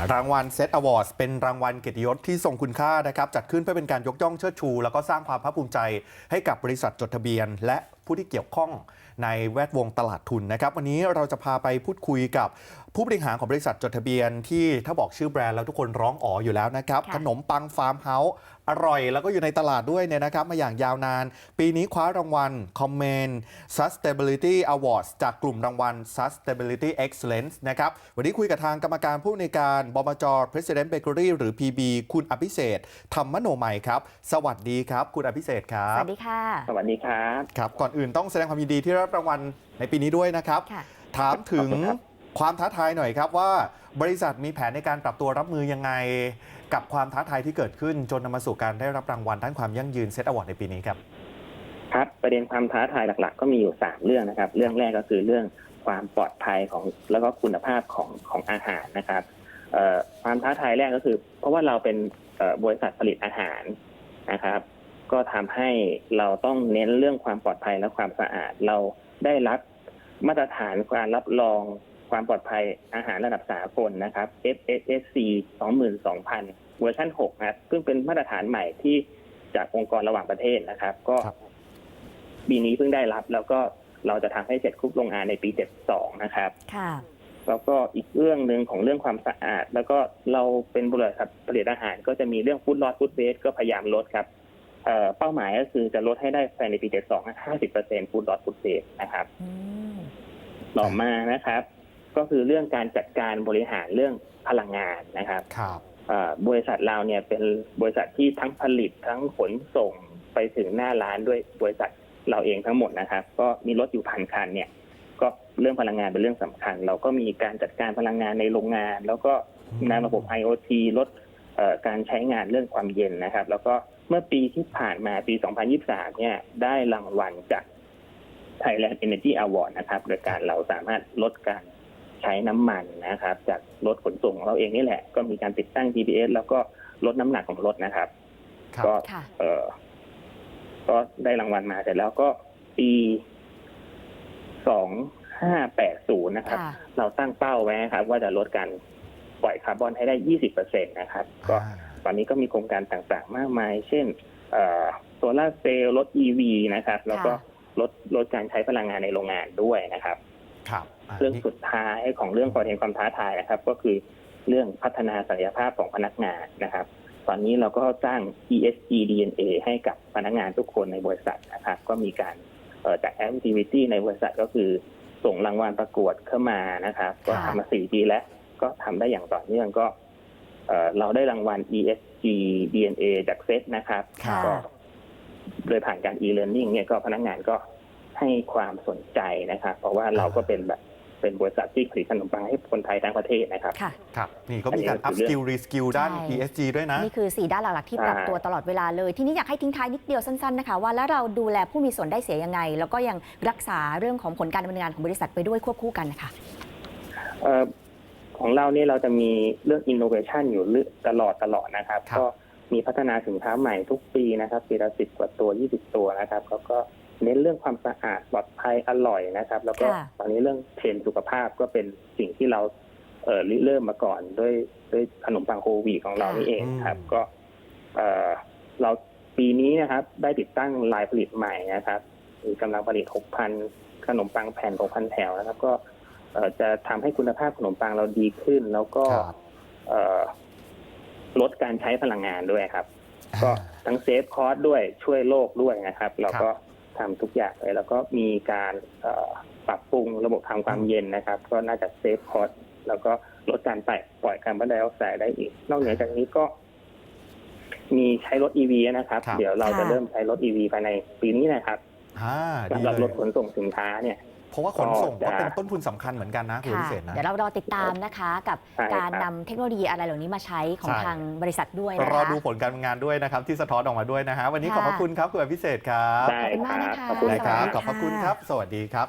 ารางวัลเซตอวอร์ดเป็นรางวัลเกียรติยศที่ทรงคุณค่านะครับจัดขึ้นเพื่อเป็นการยกย่องเชิดชู แล้วก็สร้างความภาคภูมิใจให้กับบริษัทจดทะเบียน และ ผู้ที่เกี่ยวข้องในแวดวงตลาดทุนนะครับ วันนี้เราจะพาไปพูดคุยกับผู้บริหารของบริษัทจดทะเบียนที่ถ้าบอกชื่อแบรนด์แล้วทุกคนร้องอ๋ออยู่แล้วนะครับค่ะขนมปังฟาร์มเฮาส์อร่อยแล้วก็อยู่ในตลาดด้วยเนี่ยนะครับ มาอย่างยาวนาน ปีนี้คว้ารางวัล Comment Sustainability Awards จากกลุ่มรางวัล Sustainability Excellence นะครับ วันนี้คุยกับทางกรรมการผู้ในวยการบมจ President Bakery หรือ PB คุณอภิเศษธรรมโนมัยครับ สวัสดีครับ คุณอภิเศษครัสบวัสดีค่ะ สวัสดีครับ ครับ ก่อนอื่นต้องแสดงความยินดีที่รับรางวัลในปีนี้ด้วยนะครับค่ะถามถึงขอบคุณครับความท้าทายหน่อยครับว่า บริษัทมีแผนในการปรับตัวรับมือยังไง กับความท้าทายที่เกิดขึ้นจนนำมาสู่การได้รับรางวัลด้านความยั่งยืนเซตอวอร์ดในปีนี้ครับครับประเด็นความท้าทายหลักๆ ก็มีอยู่สามเรื่องนะครับ เรื่องแรกก็คือเรื่องความปลอดภัยของแล้วก็คุณภาพของของอาหารนะครับเอ่อความท้าทายแรกก็คือ เพราะว่าเราเป็นเอ่อบริษัทผลิตอาหารนะครับ ก็ทำให้เราต้องเน้นเรื่องความปลอดภัยและความสะอาด เราได้รับมาตรฐานการรับรองความปลอดภัยอาหารระดับสากลนะครับ FSSC 22,000 เวอร์ชัน6นะครับซึ่งเป็นมาตรฐานใหม่ที่จากองค์กรระหว่างประเทศนะครับ ก็ครับปีนี้เพิ่งได้รับ แล้วก็เราจะทำให้เสร็จครบโรงงานในปี 72 นะครับค่ะแล้วก็อีกเรื่องหนึ่งของเรื่องความสะอาด แล้วก็เราเป็นบริษัทผลิตอาหาร ก็จะมีเรื่องฟู้ดลอสฟู้ดเวสก็พยายามลดครับ เอ่อเป้าหมายก็คือจะลดให้ได้ภายในปี72 50%ฟู้ดลอสฟู้ดเวสนะครับอืมต่อมานะครับ ก็คือเรื่องการจัดการบริหารเรื่องพลังงานนะครับครับเอ่อบริษัทเราเนี่ยเป็นบริษัทที่ทั้งผลิตทั้งขนส่งไปถึงหน้าร้านด้วยบริษัทเราเองทั้งหมดนะครับ ก็มีรถอยู่พันคันเนี่ย ก็เรื่องพลังงานเป็นเรื่องสำคัญ เราก็มีการจัดการพลังงานในโรงงาน แล้วก็ในระบบ IoT ลดเอ่อ การใช้งานเรื่องความเย็นนะครับ แล้วก็เมื่อปีที่ผ่านมาปี 2023 เนี่ย ได้รางวัลจาก Thailand Energy Award นะครับ โดยการเราสามารถลดการใช้น้ำมันนะครับ จากรถขนส่งของเราเองนี่แหละ ก็มีการติดตั้ง GPS แล้วก็ลดน้ำหนักของรถนะครับครับก็ค่ะเออก็ได้รางวัลมาเสร็จแล้วก็ปีสองห้าแปดศูนย์นะครับค่ะเราตั้งเป้าไว้นะครับ ว่าจะลดการ ปล่อยคาร์บอนให้ได้ยี่สิบเปอร์เซ็นตนะครับ ก็อ่าตอนนี้ก็มีโครงการต่างๆ มากมาย เช่นโซลาร์เซลล์รถ EV นะครับ แล้วก็ค่ะลดลดการใช้พลังงานในโรงงานด้วยนะครับ ครับอ่าเรื่องนี่สุดท้ายของเรื่องประเด็นความท้าทายนะครับ ก็คือเรื่องพัฒนาศักยภาพของพนักงานนะครับ ตอนนี้เราก็สร้าง ESG DNA ให้กับพนักงานทุกคนในบริษัทนะครับ ก็มีการเอ่อจาก activity ในบริษัทก็คือส่งรางวัลประกวดเข้ามานะครับ ก็ทำมาสี่ปีแล้ว ก็ทำได้อย่างต่อเนื่องก็เอ่อเราได้รางวัล ESG DNA จากเซตนะครับค่ะก็โดยผ่านการ e-learning เนี่ยก็พนักงานก็ให้ความสนใจนะครับ เพราะว่าเราก็เป็นแบบเป็นบริษัทที่ผลิตขนมปังให้คนไทยทั้งประเทศนะครับ ค่ะ ครับ นี่ก็มีการอั up นนี้ก็คือ skill re skill ด้านใช่ ESG ด้วยนะ นี่คือ 4 ด้านหลักๆที่ปรับใช่ตัวตลอดเวลาเลย ทีนี้อยากให้ทิ้งท้ายนิดเดียวสั้น ๆ นะคะ ว่าแล้วเราดูแลผู้มีส่วนได้เสียยังไง แล้วก็ยังรักษาเรื่องของผลการดำเนินงานของบริษัทไปด้วยควบคู่กันนะคะเอ่อ ของเราเนี่ยเราจะมีเรื่อง innovation อยู่เรื่อยตลอดตลอดนะครับครับ ก็มีพัฒนาสินค้าใหม่ทุกปีนะครับปีละสิบกว่าตัว20ตัวนะครับแล้วก็เน้นเรื่องความสะอาดปลอดภัยอร่อยนะครับ แล้วก็ค่ะตอนนี้เรื่องเทรนด์สุขภาพก็เป็นสิ่งที่เราเอ่อริเริ่มมาก่อนด้วยด้วยขนมปังโฮลวีตของเรานี่เองครับอืมก็เอ่อเราปีนี้นะครับ ได้ติดตั้งลายผลิตใหม่นะครับมีกำลังผลิต 6,000 ขนมปังแผ่น 6,000 แถวนะครับ ก็เอ่อ จะทำให้คุณภาพขนมปังเราดีขึ้น แล้วก็ครับเอ่อลดการใช้พลังงานด้วยครับ ก็ทั้งเซฟคอสด้วยช่วยโลกด้วยนะครับ เราก็ทำทุกอย่างเลยแล้วก็มีการเอ่อปรับปรุงระบบทำความเย็นนะครับ ก็น่าจะเซฟคอสแล้วก็ลดการปล่อยปล่อยคาร์บอนไดออกไซด์ได้อีก นอกเหนือจากนี้ก็มีใช้รถ EV นะครับครับ เดี๋ยวเราจะค่ะเริ่มใช้รถ EV ภายในปีนี้นะครับอ่าดีสำหรับเลรยถขนส่งสินค้าเนี่ย เพราะว่าขนส่งก็ก็จะเป็นต้นทุนสำคัญเหมือนกันนะคุณค่ะพิเศษนะ เดี๋ยวเรารอติดตามนะคะกับใช่ครับการนำเทคโนโลยีอะไรเหล่านี้มาใช้ของใช่ทางบริษัทด้วยนะคะรอดูผลการทำงานด้วยนะครับที่สะท้อนออกมาด้วยนะฮะวันนี้ขอบพระค่ะคุณครับคุณอภิเศษครับได้ขอบคุณคมากรับนะคะขอบคุณได้คครัรับบขอบพระคุณครับ สวัสดีครับ